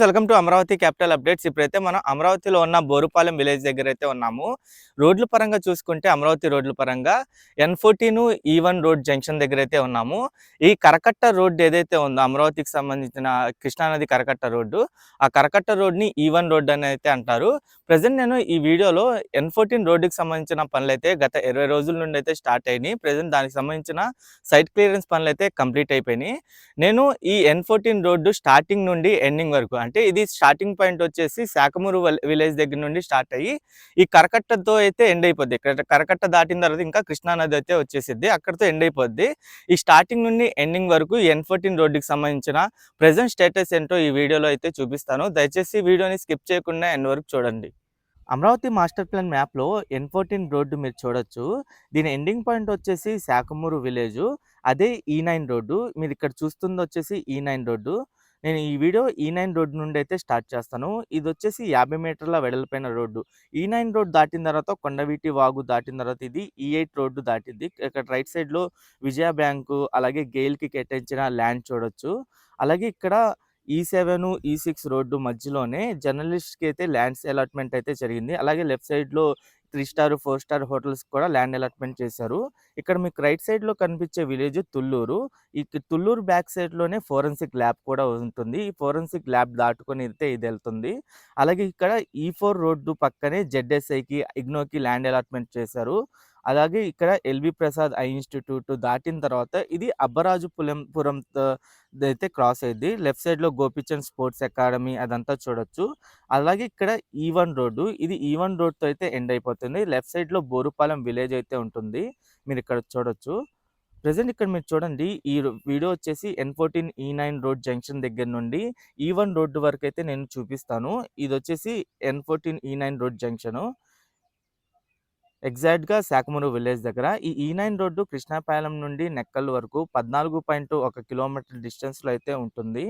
Welcome to Amaravati capital updates. ఇప్పుడైతే మనం అమరావతిలో ఉన్న బోరుపాలెం విలేజ్ దగ్గర అయితే ఉన్నాము. రోడ్ల పరంగా చూసుకుంటే అమరావతి రోడ్ల పరంగా N fourteen E one road junction దగ్గర అయితే ఉన్నాము. ఈ కరకట్ట రోడ్ ఏదైతే ఉందో అమరావతికి సంబంధించిన కృష్ణానది కరకట్ట రోడ్డు ఆ కరకట్ట రోడ్ని e ఈ వన్ రోడ్ అని అయితే అంటారు. ప్రజెంట్ నేను ఈ వీడియోలో ఎన్ ఫోర్టీన్ రోడ్డుకి సంబంధించిన పనులు అయితే గత ఇరవై రోజుల నుండి అయితే స్టార్ట్ అయినాయి. ప్రజెంట్ దానికి సంబంధించిన సైట్ క్లియరెన్స్ పనులు అయితే కంప్లీట్ అయిపోయినాయి. నేను ఈ ఎన్ ఫోర్టీన్ రోడ్డు స్టార్టింగ్ నుండి ఎండింగ్ వరకు అంటే ఇది స్టార్టింగ్ పాయింట్ వచ్చేసి శాఖమూరు విలేజ్ దగ్గర నుండి స్టార్ట్ అయ్యి ఈ కరకట్టతో అయితే ఎండ్ అయిపోద్ది. ఇక్కడ కరకట్ట దాటిన తర్వాత ఇంకా కృష్ణానది అయితే వచ్చేసిద్ది. అక్కడతో ఎండ్ అయిపోద్ది. ఈ స్టార్టింగ్ నుండి ఎండింగ్ వరకు ఎన్ ఫోర్టీన్ రోడ్డుకి సంబంధించిన ప్రెసెంట్ స్టేటస్ ఏంటో ఈ వీడియోలో అయితే చూపిస్తాను. దయచేసి వీడియోని స్కిప్ చేయకుండా ఎండ్ వరకు చూడండి. అమరావతి మాస్టర్ ప్లాన్ మ్యాప్లో ఎన్ ఫోర్టీన్ రోడ్డు మీరు చూడొచ్చు. దీని ఎండింగ్ పాయింట్ వచ్చేసి శాఖమూరు విలేజ్ అదే ఈ నైన్ రోడ్డు మీరు ఇక్కడ చూస్తుంది వచ్చేసి ఈ నైన్ రోడ్డు నేను ఈ వీడియో ఈ నైన్ రోడ్ నుండి అయితే స్టార్ట్ చేస్తాను. ఇది వచ్చేసి యాభై మీటర్ల వెడల్పైన రోడ్డు. ఈ నైన్ రోడ్ దాటిన తర్వాత కొండవీటి వాగు దాటిన తర్వాత ఇది ఈ ఎయిట్ రోడ్డు దాటింది ఇక్కడ రైట్ సైడ్లో విజయ బ్యాంకు అలాగే గెయిల్కి కేటాయించిన ల్యాండ్ చూడొచ్చు. అలాగే ఇక్కడ ఈ సెవెన్ ఈ సిక్స్ రోడ్డు మధ్యలోనే జర్నలిస్ట్కి అయితే ల్యాండ్స్ అలాట్మెంట్ అయితే జరిగింది. అలాగే లెఫ్ట్ సైడ్లో three star four star hotels కూడా ల్యాండ్ అలాట్మెంట్ చేశారు. ఇక్కడ మీకు రైట్ సైడ్లో కనిపించే విలేజ్ తుళ్ళూరు. ఈ తుల్లూరు బ్యాక్ సైడ్లోనే ఫోరెన్సిక్ ల్యాబ్ కూడా ఉంటుంది. ఈ ఫోరెన్సిక్ ల్యాబ్ దాటుకొని అయితే ఇది వెళ్తుంది. అలాగే ఇక్కడ ఈ ఫోర్ రోడ్డు పక్కనే జెడ్ఎస్ఐకి ఇగ్నోకి ల్యాండ్ అలాట్మెంట్ చేశారు. అలాగే ఇక్కడ ఎల్బి ప్రసాద్ ఐ ఇన్స్టిట్యూట్ దాటిన తర్వాత ఇది అబ్బరాజుపురం పురం అయితే క్రాస్ అయ్యింది లెఫ్ట్ సైడ్లో గోపిచంద్ స్పోర్ట్స్ అకాడమీ అదంతా చూడొచ్చు. అలాగే ఇక్కడ ఈవన్ రోడ్డు ఇది ఈవన్ రోడ్తో అయితే ఎండ్ అయిపోతుంది. లెఫ్ట్ సైడ్లో బోరుపాలెం విలేజ్ అయితే ఉంటుంది. మీరు ఇక్కడ చూడొచ్చు. ప్రజెంట్ ఇక్కడ మీరు చూడండి ఈ వీడియో వచ్చేసి N fourteen E nine road junction దగ్గర నుండి ఈ వన్ రోడ్డు వరకు అయితే నేను చూపిస్తాను. ఇది వచ్చేసి N fourteen E nine road junction. ఎగ్జాక్ట్‌గా శాఖమూరు విలేజ్ దగ్గర ఈ e ఈ నైన్ రోడ్డు కృష్ణాపాలెం నుండి నెక్కల్ వరకు పద్నాలుగు పాయింట్ ఒక కిలోమీటర్ డిస్టెన్స్‌లో అయితే ఉంటుంది.